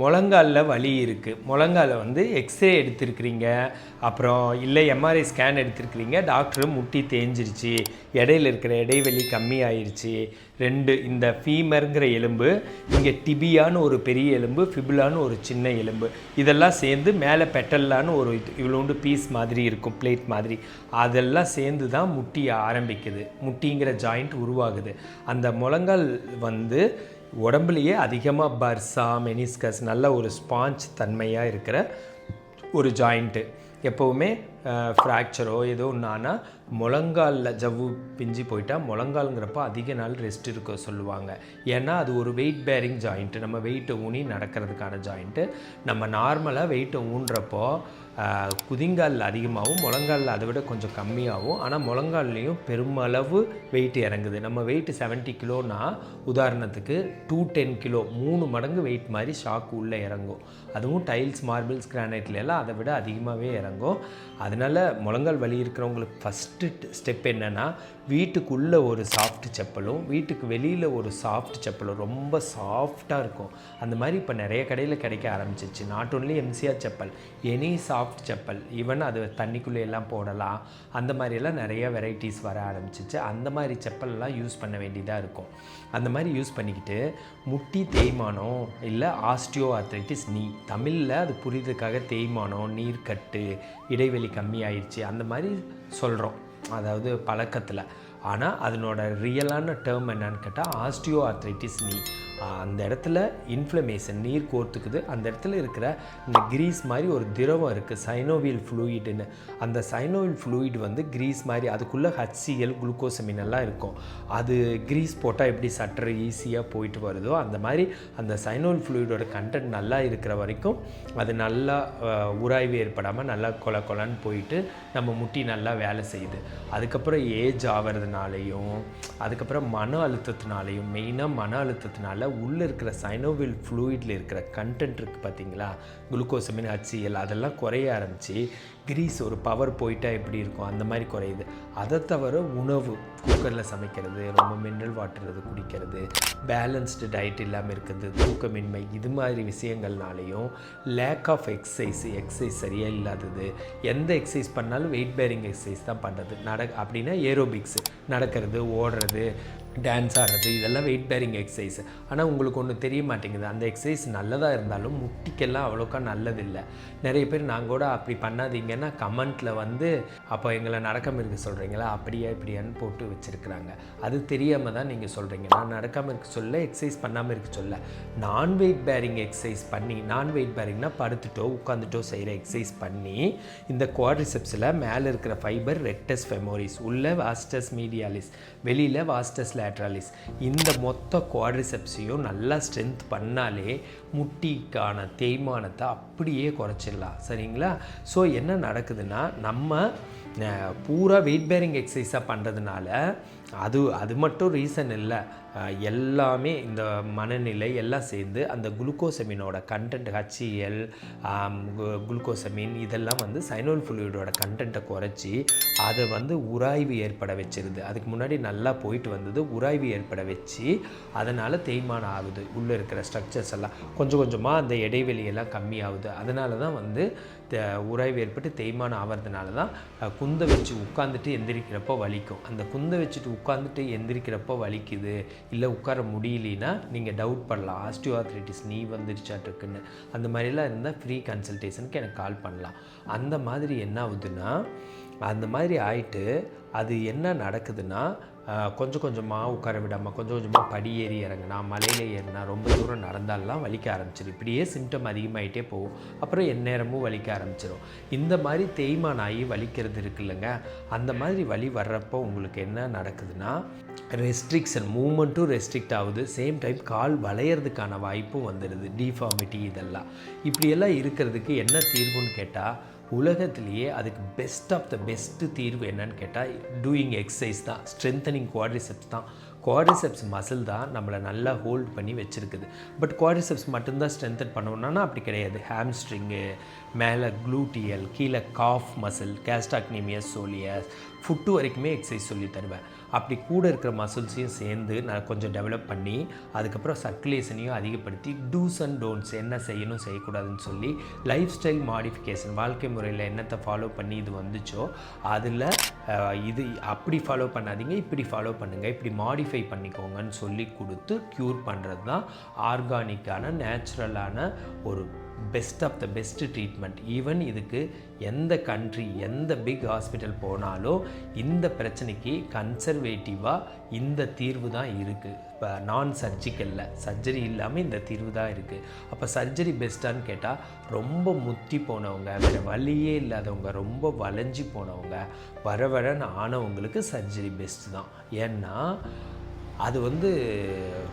முழங்காலில் வலி இருக்குது முழங்கால வந்து எக்ஸ்ரே எடுத்திருக்கிறீங்க. அப்புறம் இல்லை எம்ஆர்ஐ ஸ்கேன் எடுத்திருக்கிறீங்க. டாக்டர் முட்டி தேஞ்சிருச்சு. இடையில இருக்கிற இடைவெளி கம்மியாயிருச்சு. ரெண்டு இந்த ஃபீமருங்கிற எலும்பு இங்கே டிபியான்னு ஒரு பெரிய எலும்பு ஃபிபுலான்னு ஒரு சின்ன எலும்பு. இதெல்லாம் சேர்ந்து மேலே பெட்டல்லான்னு ஒரு இவ்வளோண்டு பீஸ் மாதிரி இருக்கும் பிளேட் மாதிரி. அதெல்லாம் சேர்ந்து தான் முட்டி ஆரம்பிக்குது. முட்டிங்கிற ஜாயிண்ட் உருவாகுது. அந்த முழங்கால் வந்து உடம்புலையே அதிகமாக பர்சா மெனிஸ்கஸ் நல்ல ஒரு ஸ்பாஞ்ச் தன்மையாக இருக்கிற ஒரு ஜாயிண்ட்டு எப்போவுமே ஃப்ராக்சரோ ஏதோ ஒன்று ஆனால் முழங்காலில் ஜவ்வு பிஞ்சு போயிட்டால் முழங்காலுங்கிறப்ப அதிக நாள் ரெஸ்ட் இருக்க சொல்லுவாங்க. ஏன்னா அது ஒரு வெயிட் பேரிங் ஜாயிண்ட்டு நம்ம வெயிட்டை ஊனி நடக்கிறதுக்கான ஜாயிண்ட்டு நம்ம நார்மலாக வெயிட்டை ஊன்றப்போ குதிங்கால் அதிகமாகவும் முழங்காலில் அதை விட கொஞ்சம் கம்மியாகவும் ஆனால் முழங்கால்லையும் பெருமளவு வெயிட் இறங்குது. நம்ம வெயிட் 70 கிலோனா உதாரணத்துக்கு டூ டென் கிலோ மூணு மடங்கு வெயிட் மாதிரி ஷாக் உள்ளே இறங்கும். அதுவும் டைல்ஸ் மார்பிள்ஸ் கிரானைட்ல எல்லாம் அதை விட அதிகமாகவே இறங்கும். அதனால முழங்கால் வலி இருக்கிறவங்களுக்கு ஃபஸ்ட்டு ஸ்டெப் என்னென்னா வீட்டுக்குள்ளே ஒரு சாஃப்ட் செப்பலும் வீட்டுக்கு வெளியில் ஒரு சாஃப்ட் செப்பலும் ரொம்ப சாஃப்டாக இருக்கும். அந்த மாதிரி இப்போ நிறைய கடையில் கிடைக்க ஆரம்பிச்சிச்சு. Not only MCR chappal any soft soft chappal even அது தண்ணிக்குள்ளே எல்லாம் போடலாம். அந்த மாதிரியெல்லாம் நிறைய வெரைட்டிஸ் வர ஆரம்பிச்சிச்சு. அந்த மாதிரி செப்பல்லாம் யூஸ் பண்ண வேண்டியதாக இருக்கும். அந்த மாதிரி யூஸ் பண்ணிக்கிட்டு முட்டி தேய்மானம் இல்லை ஆஸ்டியோ ஆர்த்ரைட்டிஸ் நீ தமிழில் அது புரியுறதுக்காக தேய்மானம் நீர்க்கட்டு இடைவெளி கம்மியாயிடுச்சு அந்த மாதிரி சொல்கிறோம் அதாவது பழக்கத்தில். ஆனால் அதனோட ரியலான டேர்ம் என்னன்னு கேட்டால் ஆஸ்டியோ ஆர்த்ரைட்டிஸ் நீ அந்த இடத்துல இன்ஃப்ளமேஷன் நீர் கோர்த்துக்குது. அந்த இடத்துல இருக்கிற இந்த கிரீஸ் மாதிரி ஒரு திரவம் இருக்குது சைனோவியல் ஃப்ளூயிடுன்னு அந்த சைனோவியல் ஃப்ளூயிட் வந்து கிரீஸ் மாதிரி அதுக்குள்ளே ஹச்சிஎல் குளுக்கோசமின் எல்லாம் இருக்கும். அது கிரீஸ் போட்டால் எப்படி சட்டர் ஈஸியாக போயிட்டு வருதோ அந்த மாதிரி அந்த சைனோவில் ஃப்ளூயிடோட கண்டென்ட் நல்லா இருக்கிற வரைக்கும் அது நல்லா உராய்வு ஏற்படாமல் நல்லா கொல கொலன்னு போயிட்டு நம்ம முட்டி நல்லா வேலை செய்யுது. அதுக்கப்புறம் ஏஜ் ஆகிறதுனாலையும் அதுக்கப்புறம் மன அழுத்தத்தினாலையும் மெயினாக மன அழுத்தத்தினால உள்ளே இருக்கிற சைனோவில் ஃப்ளூயிடில் இருக்கிற கண்டென்ட் இருக்குது பார்த்தீங்களா குளுக்கோசமின் ஹச்சிஎல் அதெல்லாம் குறைய ஆரம்பித்து கிரீஸ் ஒரு பவர் போயிட்டா எப்படி இருக்கும்? அந்த மாதிரி குறையுது. அதை தவிர உணவு குக்கரில் சமைக்கிறது ரொம்ப மினரல் வாட்டர் குடிக்கிறது பேலன்ஸ்டு டயட் இல்லாமல் இருக்கிறது தூக்கமின்மை இது மாதிரி விஷயங்கள்னாலையும் லேக் ஆஃப் எக்ஸசைஸ் எக்ஸசைஸ் சரியாக இல்லாதது எந்த எக்ஸசைஸ் பண்ணாலும் வெயிட் பேரிங் எக்ஸசைஸ் தான் பண்ணுறது நட அப்படின்னா ஏரோபிக்ஸ் நடக்கிறது ஓடுறது டான்ஸ் ஆடுறது இதெல்லாம் வெயிட் பேரிங் எக்ஸசைஸ் ஆனால் உங்களுக்கு ஒன்று தெரிய மாட்டேங்குது. அந்த எக்ஸசைஸ் நல்லதாக இருந்தாலும் முட்டிக்கெல்லாம் அவ்வளோக்கா நல்லதில்லை. நிறைய பேர் நாங்கள் கூட அப்படி பண்ணாதீங்க பார்த்தீங்கன்னா கமெண்ட்டில் வந்து அப்போ எங்களை நடக்காமல் இருக்க சொல்கிறீங்களா அப்படியா இப்படியான்னு போட்டு வச்சுருக்குறாங்க. அது தெரியாமல் தான் நீங்கள் சொல்கிறீங்க நான் நடக்காமல் இருக்க சொல்ல எக்ஸசைஸ் பண்ணாமல் இருக்க சொல்ல நான் வெயிட் பேரிங் எக்ஸசைஸ் பண்ணி நான் வெயிட் பேரிங்னா படுத்துட்டோ உட்காந்துட்டோ செய்கிற எக்ஸசைஸ் பண்ணி இந்த குவாட்ரிசெப்ஸில் மேலே இருக்கிற ஃபைபர் ரெக்டஸ் ஃபெமோரிஸ் உள்ள வாஸ்டஸ் மீடியாலிஸ் வெளியில் வாஸ்டஸ் லேட்ராலிஸ் இந்த மொத்த குவாட்ரிசெப்ஸையும் நல்லா ஸ்ட்ரென்த் பண்ணாலே முட்டிக்கான தேய்மானத்தை அப்படியே குறைச்சிடலாம். சரிங்களா? ஸோ என்ன நடக்குதுன்னா நம்ம பூரா வெயிட் பேரிங் எக்ஸசைஸாக பண்ணுறதுனால அது அது மட்டும் ரீசன் இல்லை. எல்லாமே இந்த மனநிலை எல்லாம் சேர்ந்து அந்த குளுக்கோசமீனோட கண்டென்ட் ஹச்சிஎல் குளுக்கோசமின் இதெல்லாம் வந்து சைனோல் ஃப்ளூயிடோட கண்டென்ட்டை குறைச்சி அதை வந்து உராய்வு ஏற்பட வச்சிருது. அதுக்கு முன்னாடி நல்லா போயிட்டு வந்தது உராய்வு ஏற்பட வச்சு அதனால் தேய்மானம் ஆகுது. உள்ளே இருக்கிற ஸ்ட்ரக்சர்ஸ் எல்லாம். கொஞ்சம் கொஞ்சமாக அந்த இடைவெளியெல்லாம் கம்மியாகுது. அதனால தான் வந்து த- உராய்வு ஏற்பட்டு தேய்மானம் ஆகிறதுனால தான் அஹ், குந்த வச்சு உட்காந்துட்டு எந்திரிக்கிறப்போ வலிக்கும். அந்த குந்த வச்சுட்டு உட்காந்துட்டு எந்திரிக்கிறப்போ வலிக்குது இல்லை உட்கார முடியலனா நீங்கள் டவுட் பண்ணலாம் ஆஸ்டியோஆர்த்ரைட்டிஸ் நீ வந்துருச்சாட்டுருக்குன்னு அந்த மாதிரிலாம் இருந்தால் ஃப்ரீ கன்சல்டேஷனுக்கு எனக்கு கால் பண்ணலாம். அந்த மாதிரி என்ன ஆகுதுன்னா அந்த மாதிரி ஆயிட்டு அது என்ன நடக்குதுன்னா கொஞ்சம் கொஞ்சமாக உட்கார விடாமல் கொஞ்சம் கொஞ்சமாக படி ஏறி இறங்குனா மலையில் ஏறினா ரொம்ப தூரம் நடந்தாலாம் வலிக்க ஆரம்பிச்சிடும் இப்படியே சிம்டம் அதிகமாகிட்டே போகும். அப்புறம் எந்நேரமும் வலிக்க ஆரம்பிச்சிடும் இந்த மாதிரி தேய்மானம் ஆகி வலிக்கிறது இருக்குல்லங்க. அந்த மாதிரி வலி வர்றப்போ உங்களுக்கு என்ன நடக்குதுன்னா ரெஸ்ட்ரிக்ஷன் மூமெண்ட்டும் ரெஸ்ட்ரிக்ட் ஆகுது. சேம் டைம் கால் வளையிறதுக்கான வாய்ப்பும் வந்துடுது டிஃபார்மிட்டி இதெல்லாம். இப்படியெல்லாம் இருக்கிறதுக்கு என்ன தீர்வுன்னு கேட்டால் உலகத்திலேயே அதுக்கு பெஸ்ட் ஆஃப் த பெஸ்ட்டு தீர்வு என்னன்னு கேட்டால் டூயிங் எக்ஸசைஸ் தான். ஸ்ட்ரென்தனிங் குவாட்ரிசெப்ஸ் தான். குவாட்ரிசெப்ஸ் மசில் தான் நம்மளை நல்லா ஹோல்ட் பண்ணி வச்சுருக்குது. பட் குவாட்ரிசெப்ஸ் மட்டும்தான் ஸ்ட்ரென்தன் பண்ணணும்னா அப்படி கிடையாது. ஹேம்ஸ்ட்ரிங்கு மேலே க்ளூட்டியல் கீழே calf muscle gastrocnemius soleus foot வரைக்குமே எக்ஸசைஸ் சொல்லி தருவேன். அப்படி கூட இருக்கிற மசில்ஸையும் சேர்ந்து நான் கொஞ்சம் டெவலப் பண்ணி அதுக்கப்புறம் சர்க்குலேஷனையும் அதிகப்படுத்தி டூஸ் அண்ட் டோன்ட்ஸ் என்ன செய்யணும் செய்யக்கூடாதுன்னு சொல்லி லைஃப் ஸ்டைல் மாடிஃபிகேஷன் வாழ்க்கை முறையில் என்னத்தை ஃபாலோ பண்ணி இது வந்துச்சோ அதில் இது அப்படி ஃபாலோ பண்ணாதீங்க இப்படி ஃபாலோ பண்ணுங்கள் இப்படி மாடிஃபை பண்ணிக்கோங்கன்னு சொல்லி கொடுத்து க்யூர் பண்ணுறது தான் ஆர்கானிக்கான நேச்சுரலான ஒரு best of the best treatment even இதுக்கு எந்த கண்ட்ரி எந்த பிக் ஹாஸ்பிட்டல் போனாலும் இந்த பிரச்சனைக்கு கன்சர்வேட்டிவாக இந்த தீர்வு தான் இருக்குது இப்போ நான் சர்ஜிக்கலில் சர்ஜரி இல்லாமல் இந்த தீர்வு தான் இருக்குது அப்போ சர்ஜரி பெஸ்ட்டான்னு கேட்டால் ரொம்ப முத்தி போனவங்க வேறு வழியே இல்லாதவங்க ரொம்ப வளைஞ்சி போனவங்க வர வரன்னு ஆனவங்களுக்கு சர்ஜரி பெஸ்ட்டு தான். ஏன்னா அது வந்து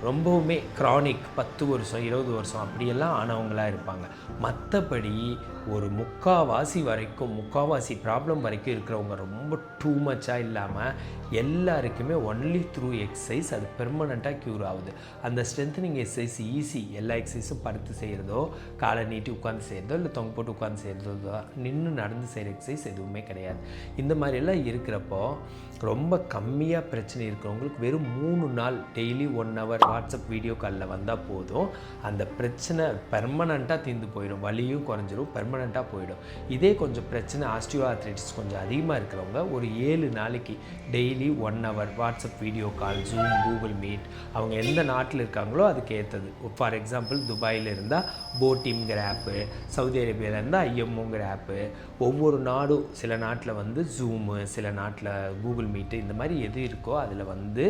ரொம்பவுமே க்ரானிக் பத்து வருஷம் இருபது வருஷம் அப்படியெல்லாம் ஆனவங்களாக இருப்பாங்க. மற்றபடி ஒரு முக்காவாசி வரைக்கும் முக்காவாசி ப்ராப்ளம் வரைக்கும் இருக்கிறவங்க ரொம்ப டூ மச்சாக இல்லாமல் எல்லாருக்குமே ஒன்லி த்ரூ எக்ஸசைஸ் அது பெர்மனண்ட்டாக க்யூர் ஆகுது. அந்த ஸ்ட்ரென்த்னிங் எக்ஸசைஸ் ஈஸி எல்லா எக்ஸசைஸும் படுத்து செய்கிறதோ காலை நீட்டி உட்காந்து செய்கிறதோ இல்லை தொங்க போட்டு உட்காந்து செய்கிறதோ தான் நின்று நடந்து செய்கிற எக்ஸசைஸ் எதுவுமே கிடையாது. இந்த மாதிரியெல்லாம் இருக்கிறப்போ ரொம்ப கம்மியாக பிரச்சனை இருக்கிறவங்களுக்கு வெறும் மூணு நாள் daily one hour WhatsApp video காலில் வந்தால் போதும். அந்த பிரச்சனை பெர்மனண்ட்டாக தீர்ந்து போயிடும். வலியும் குறைஞ்சிரும். பெர்மனண்ட்டாக போயிடும். இதே கொஞ்சம் பிரச்சனை ஆஸ்டியோ ஆர்த்ரைட்டிஸ் கொஞ்சம் அதிகமாக இருக்கிறவங்க ஒரு ஏழு நாளைக்கு daily one hour WhatsApp video call Zoom Google Meet அவங்க எந்த நாட்டில் இருக்காங்களோ அதுக்கு ஏற்றது ஃபார் எக்ஸாம்பிள் துபாயில் இருந்தால் போட்டிம்ங்கிற ஆப்பு சவுதி அரேபியாவில் இருந்தால் ஐஎம்ஓங்கிற ஆப்பு ஒவ்வொரு நாடும் சில நாட்டில் வந்து ஜூமு சில நாட்டில் கூகுள் மீட்டு இந்த மாதிரி எது இருக்கோ அதில் வந்து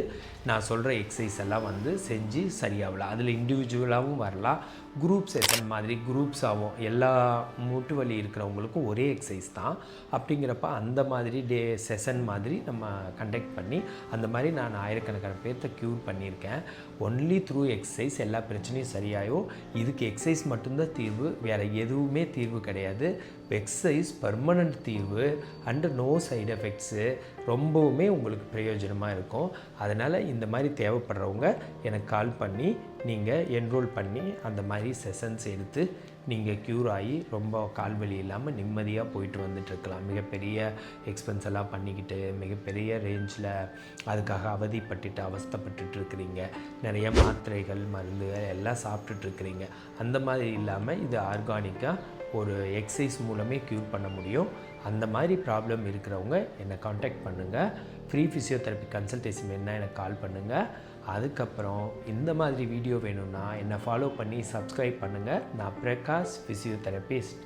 நான் சொல்கிற எக்ஸசைஸ் எல்லாம் வந்து செஞ்சு சரியாகலாம். அதில் இண்டிவிஜுவலாகவும் வரலாம். குரூப் செஷன் மாதிரி குரூப்ஸ் ஆகும் எல்லா மூட்டு வலி இருக்கிறவங்களுக்கும் ஒரே எக்ஸசைஸ் தான். அப்படிங்கிறப்ப அந்த மாதிரி டே செஷன் மாதிரி நம்ம கண்டக்ட் பண்ணி அந்த மாதிரி நான் ஆயிரக்கணக்கான பேர்த்த க்யூர் பண்ணியிருக்கேன். ஒன்லி த்ரூ எக்ஸசைஸ் எல்லா பிரச்சனையும் சரியாகும் இதுக்கு எக்ஸசைஸ் மட்டும்தான் தீர்வு வேறு எதுவுமே தீர்வு கிடையாது. எக்ஸசைஸ் பர்மனண்ட் தீர்வு அண்டு நோ சைடு எஃபெக்ட்ஸு ரொம்பவுமே உங்களுக்கு பிரயோஜனமாக இருக்கும். அதனால் இந்த மாதிரி தேவைப்படுறவங்க எனக்கு கால் பண்ணி நீங்கள் என்ரோல் பண்ணி அந்த மாதிரி செஷன்ஸ் எடுத்து நீங்கள் க்யூர் ஆகி ரொம்ப கால்வலி இல்லாமல் நிம்மதியாக போயிட்டு வந்துட்டுருக்கலாம். மிகப்பெரிய எக்ஸ்பென்ஸ் எல்லாம் பண்ணிக்கிட்டு மிகப்பெரிய ரேஞ்சில் அதுக்காக அவதிப்பட்டுட்டு அவஸ்தைப்பட்டுட்டு இருக்கிறீங்க நிறைய மாத்திரைகள் மருந்துகள் எல்லாம் சாப்பிட்டுட்டு இருக்கிறீங்க அந்த மாதிரி இல்லாமல் இது ஆர்கானிக்காக ஒரு எக்ஸசைஸ் மூலமே க்யூர் பண்ண முடியும். அந்த மாதிரி ப்ராப்ளம் இருக்கிறவங்க என்னை காண்டாக்ட் பண்ணுங்கள் ஃப்ரீ ஃபிசியோதெரப்பி கன்சல்டேஷன் வேணுன்னா எனக்கு கால் பண்ணுங்கள் அதுக்கப்புறம் இந்த மாதிரி வீடியோ வேணும்னா என்னை ஃபாலோ பண்ணி சப்ஸ்கிரைப் பண்ணுங்கள் நான் பிரகாஷ் ஃபிசியோதெரபிஸ்ட்